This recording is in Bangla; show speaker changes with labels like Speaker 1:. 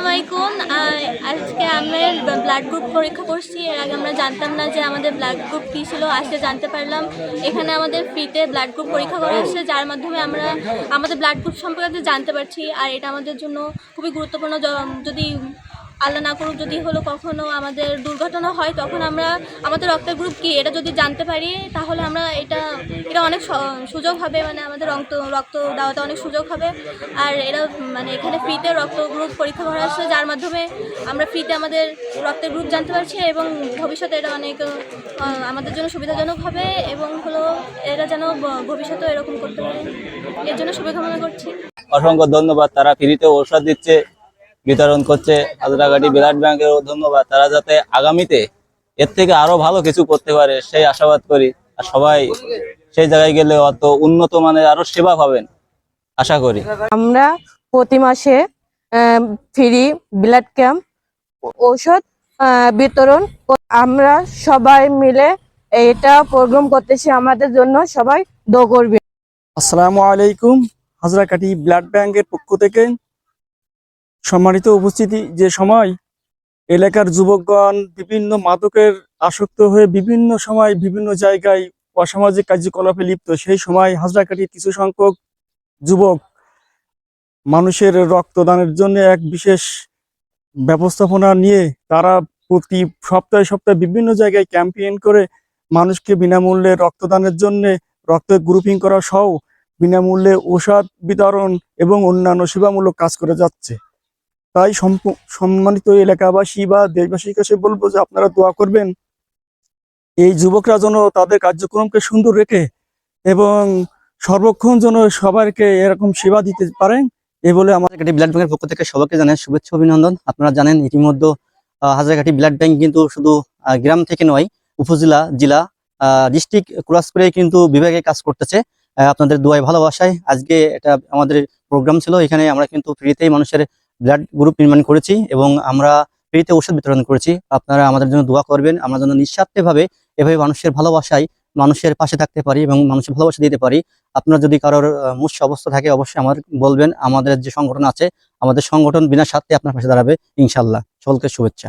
Speaker 1: আসসালামু আলাইকুম আজকে আমি ব্লাড গ্রুপ পরীক্ষা করছি। এর আগে আমরা জানতাম না যে আমাদের ব্লাড গ্রুপ কী ছিল, আজকে জানতে পারলাম। এখানে আমাদের ফ্রিতে ব্লাড গ্রুপ পরীক্ষা করা হচ্ছে, যার মাধ্যমে আমরা আমাদের ব্লাড গ্রুপ সম্পর্কে জানতে পারছি। আর এটা আমাদের জন্য খুবই গুরুত্বপূর্ণ। যদি আল্লাহ না করুক, যদি হলো কখনো আমাদের দুর্ঘটনা হয়, তখন আমরা আমাদের রক্তের গ্রুপ কী, এটা যদি জানতে পারি, তাহলে আমরা এটা অনেক সুযোগ হবে মানে আমাদের রক্ত রক্ত দেওয়াতে অনেক সুযোগ হবে। আর এরা মানে এখানে ফ্রিতে রক্ত গ্রুপ পরীক্ষা করা হচ্ছে, যার মাধ্যমে আমরা ফ্রিতে আমাদের রক্তের গ্রুপ জানতে পারছি এবং ভবিষ্যতে এটা অনেক আমাদের জন্য সুবিধাজনক হবে এবং হলো এরা যেন ভবিষ্যতেও এরকম করতে পারে। এর জন্য শুভকামনা করছি।
Speaker 2: অসংখ্য ধন্যবাদ, তারা ফ্রিতে ঔষধ দিচ্ছে, বিতরণ করছে। হাজরাগাটি ব্লাড ব্যাংকেরও ধন্যবাদ, তারা যাতে আগামীতে এর থেকে আরও ভালো কিছু করতে পারে, সেই আশাবাদ করি। আর সবাই সেই জায়গায় গেলে অত উন্নত মানের আরও সেবা পাবেন আশা করি।
Speaker 3: আমরা প্রতি মাসে ফ্রি ব্লাড ক্যাম্প ঔষধ আহ, বিতরণ আমরা সবাই মিলে এটা প্রোগ্রাম করতেছি। আমাদের জন্য সবাই দো করবে
Speaker 4: আসসালামু আলাইকুম হাজরাকাটি ব্লাড ব্যাংকের পক্ষ থেকে সম্মানিত উপস্থিতি। যে সময় এলাকার যুবকগণ বিভিন্ন মাদকের আসক্ত হয়ে বিভিন্ন সময় বিভিন্ন জায়গায় অসামাজিক কার্যকলাপে লিপ্ত। সেই সময় হাজরাকাটির কিছু সংখ্যক যুবক মানুষের রক্তদানের জন্য এক বিশেষ ব্যবস্থাপনা নিয়ে তারা প্রতি সপ্তাহে সপ্তাহে বিভিন্ন জায়গায় ক্যাম্পেইন করে মানুষকে বিনামূল্যে রক্তদানের জন্য রক্ত গ্রুপিং করা সহ বিনামূল্যে ঔষধ বিতরণ এবং অন্যান্য সেবামূলক কাজ করে যাচ্ছে। তাই সম্মানিত এলাকাবাসী বা দেশবাসীর কাছে বলব যে আপনারা দোয়া করবেন। এই যুবকরা যেন তাদের কার্যক্রমকে সুন্দর রেখে এবং সর্বক্ষণ যেন সবাইকে এরকম সেবা দিতে পারেন, এ বলে
Speaker 5: আমাদের ব্লাড ব্যাংকের পক্ষ থেকে সবাইকে জানাই শুভেচ্ছা, অভিনন্দন। আপনারা জানেন ইতিমধ্যে হাজারকাঠি ব্লাড ব্যাংক কিন্তু শুধু গ্রাম থেকে নয়, উপজেলা, জেলা ডিস্ট্রিক্ট ক্রস করে কিন্তু বিভাগে কাজ করতেছে। আপনাদের দোয়ায় ভালোবাসায়। আজকে এটা আমাদের প্রোগ্রাম ছিল, এখানে আমরা কিন্তু ফ্রিতেই মানুষের ব্লাড গ্রুপ নির্মাণ করেছি এবং আমরা ফ্রিতে ওষুধ বিতরণ করেছি। আপনারা আমাদের জন্য দোয়া করবেন। আমরা যেন নিঃস্বার্থভাবে এভাবে মানুষের ভালোবাসায় মানুষের পাশে থাকতে পারি এবং মানুষের ভালোবাসা দিতে পারি। আপনার যদি কারোর আহ, অবস্থা থাকে অবশ্যই আমার বলবেন। আমাদের যে সংগঠন আছে আমাদের সংগঠন বিনা স্বার্থে আপনার পাশে দাঁড়াবে ইনশাল্লাহ সকলকে শুভেচ্ছা।